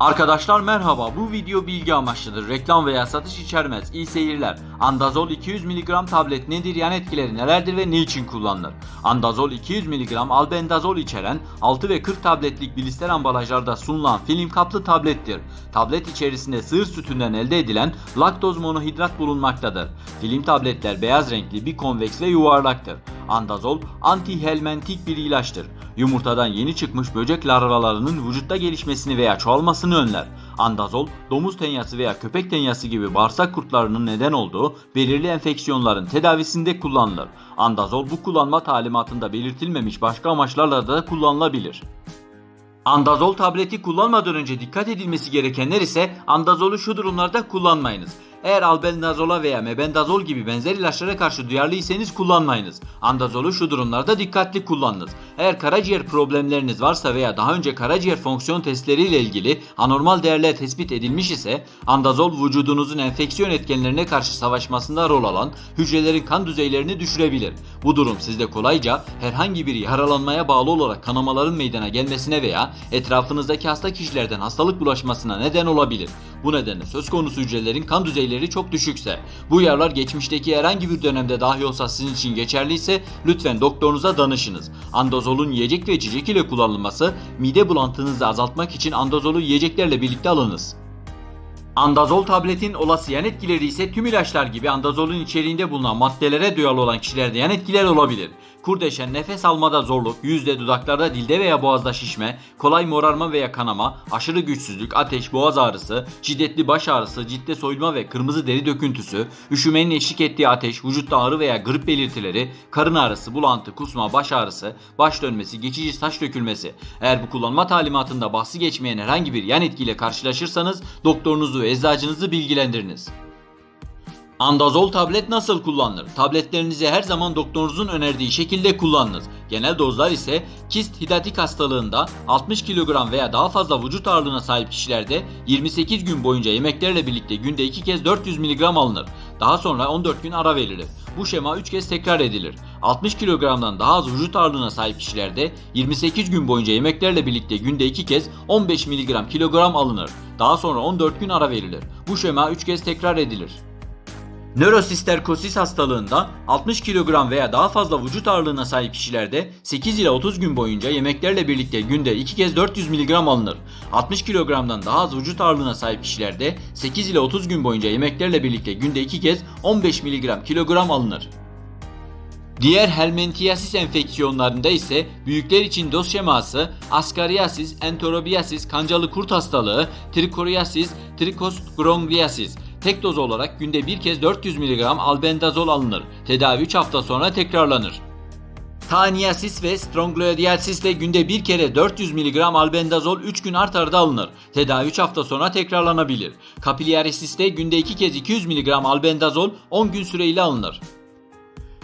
Arkadaşlar merhaba bu video bilgi amaçlıdır. Reklam veya satış içermez. İyi seyirler. Andazol 200 mg tablet nedir yan etkileri nelerdir ve ne için kullanılır? Andazol 200 mg albendazol içeren 6 ve 40 tabletlik blister ambalajlarda sunulan film kaplı tablettir. Tablet içerisinde sığır sütünden elde edilen laktoz monohidrat bulunmaktadır. Film tabletler beyaz renkli bir konveks ve yuvarlaktır. Andazol antihelmentik bir ilaçtır. Yumurtadan yeni çıkmış böcek larvalarının vücutta gelişmesini veya çoğalmasını önler. Andazol, domuz tenyası veya köpek tenyası gibi bağırsak kurtlarının neden olduğu belirli enfeksiyonların tedavisinde kullanılır. Andazol bu kullanma talimatında belirtilmemiş başka amaçlarla da kullanılabilir. Andazol tableti kullanmadan önce dikkat edilmesi gerekenler ise andazolu şu durumlarda kullanmayınız. Eğer albendazola veya mebendazol gibi benzer ilaçlara karşı duyarlıysanız kullanmayınız. Andazolu şu durumlarda dikkatli kullanınız. Eğer karaciğer problemleriniz varsa veya daha önce karaciğer fonksiyon testleriyle ilgili anormal değerler tespit edilmiş ise andazol vücudunuzun enfeksiyon etkenlerine karşı savaşmasında rol alan hücrelerin kan düzeylerini düşürebilir. Bu durum sizde kolayca herhangi bir yaralanmaya bağlı olarak kanamaların meydana gelmesine veya etrafınızdaki hasta kişilerden hastalık bulaşmasına neden olabilir. Bu nedenle söz konusu hücrelerin kan düzeyleri çok düşükse, bu uyarılar geçmişteki herhangi bir dönemde dahi olsa sizin için geçerliyse lütfen doktorunuza danışınız. Andazolun yiyecek ve içecek ile kullanılması mide bulantınızı azaltmak için andazolu yiyeceklerle birlikte alınız. Andazol tabletin olası yan etkileri ise tüm ilaçlar gibi andazolun içeriğinde bulunan maddelere duyarlı olan kişilerde yan etkiler olabilir. Kurdeşen, nefes almada zorluk, yüzde, dudaklarda, dilde veya boğazda şişme, kolay morarma veya kanama, aşırı güçsüzlük, ateş, boğaz ağrısı, şiddetli baş ağrısı, ciddi soyulma ve kırmızı deri döküntüsü, üşümenin eşlik ettiği ateş, vücutta ağrı veya grip belirtileri, karın ağrısı, bulantı, kusma, baş ağrısı, baş dönmesi, geçici saç dökülmesi. Eğer bu kullanma talimatında bahsi geçmeyen herhangi bir yan etkiyle karşılaşırsanız doktorunuzu ve eczacınızı bilgilendiriniz. Andazol tablet nasıl kullanılır? Tabletlerinizi her zaman doktorunuzun önerdiği şekilde kullanınız. Genel dozlar ise kist hidatik hastalığında 60 kilogram veya daha fazla vücut ağırlığına sahip kişilerde 28 gün boyunca yemeklerle birlikte günde 2 kez 400 mg alınır. Daha sonra 14 gün ara verilir. Bu şema 3 kez tekrar edilir. 60 kilogramdan daha az vücut ağırlığına sahip kişilerde 28 gün boyunca yemeklerle birlikte günde 2 kez 15 mg kilogram alınır. Daha sonra 14 gün ara verilir. Bu şema 3 kez tekrar edilir. Nörosisterkosis hastalığında 60 kilogram veya daha fazla vücut ağırlığına sahip kişilerde 8 ile 30 gün boyunca yemeklerle birlikte günde 2 kez 400 mg alınır. 60 kilogramdan daha az vücut ağırlığına sahip kişilerde 8 ile 30 gün boyunca yemeklerle birlikte günde 2 kez 15 mg kilogram alınır. Diğer helmintiasis enfeksiyonlarında ise büyükler için doz şeması Ascariasis, Enterobiasis, kancalı kurt hastalığı, Trichoriasis, Trichosgrongriasis. Tek doz olarak günde bir kez 400 mg albendazol alınır. Tedavi 3 hafta sonra tekrarlanır. Taniasis ve strongyloidiasis de günde bir kere 400 mg albendazol 3 gün art arda alınır. Tedavi 3 hafta sonra tekrarlanabilir. Kapilyaresis de günde 2 kez 200 mg albendazol 10 gün süreyle alınır.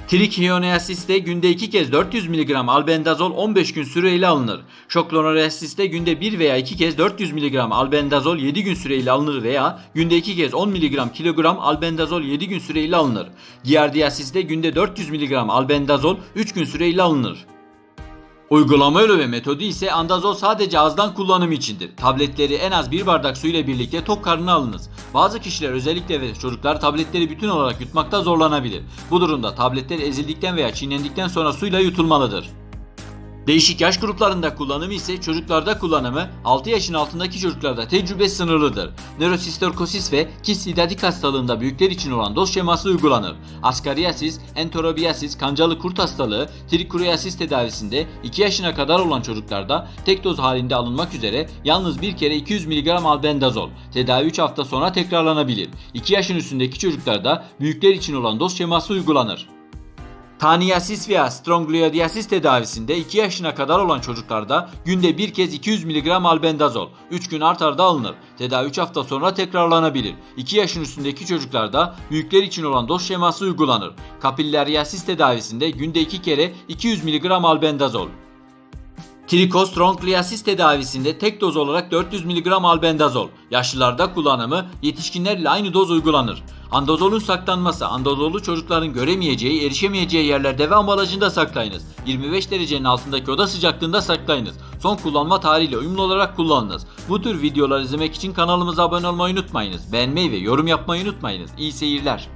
Trichioneasis'te günde 2 kez 400 mg albendazol 15 gün süreyle alınır. Şoklonorasis'te günde 1 veya 2 kez 400 mg albendazol 7 gün süreyle alınır veya günde 2 kez 10 mg kilogram albendazol 7 gün süreyle alınır. Giardiyasis'te günde 400 mg albendazol 3 gün süreyle alınır. Uygulama yolu ve metodu ise andazol sadece ağızdan kullanım içindir. Tabletleri en az bir bardak su ile birlikte tok karnına alınız. Bazı kişiler özellikle ve çocuklar tabletleri bütün olarak yutmakta zorlanabilir. Bu durumda tabletler ezildikten veya çiğnendikten sonra suyla yutulmalıdır. Değişik yaş gruplarında kullanımı ise çocuklarda kullanımı 6 yaşın altındaki çocuklarda tecrübe sınırlıdır. Nörosisterkosis ve kist hidatik hastalığında büyükler için olan doz şeması uygulanır. Askariasis, enterobiasis, kancalı kurt hastalığı, trikuriasis tedavisinde 2 yaşına kadar olan çocuklarda tek doz halinde alınmak üzere yalnız bir kere 200 mg albendazol. Tedavi 3 hafta sonra tekrarlanabilir. 2 yaşın üstündeki çocuklarda büyükler için olan doz şeması uygulanır. Taniyasis veya strongyloidiasis tedavisinde 2 yaşına kadar olan çocuklarda günde bir kez 200 mg albendazol 3 gün art arda alınır. Tedavi 3 hafta sonra tekrarlanabilir. 2 yaşın üstündeki çocuklarda büyükler için olan doz şeması uygulanır. Kapillariasis tedavisinde günde 2 kere 200 mg albendazol Trikostrongliasis tedavisinde tek doz olarak 400 mg albendazol. Yaşlılarda kullanımı yetişkinlerle aynı doz uygulanır. Andazolun saklanması, andazolu çocukların göremeyeceği, erişemeyeceği yerlerde ve ambalajında saklayınız. 25 derecenin altındaki oda sıcaklığında saklayınız. Son kullanma tarihiyle uyumlu olarak kullanınız. Bu tür videolar izlemek için kanalımıza abone olmayı unutmayınız. Beğenmeyi ve yorum yapmayı unutmayınız. İyi seyirler.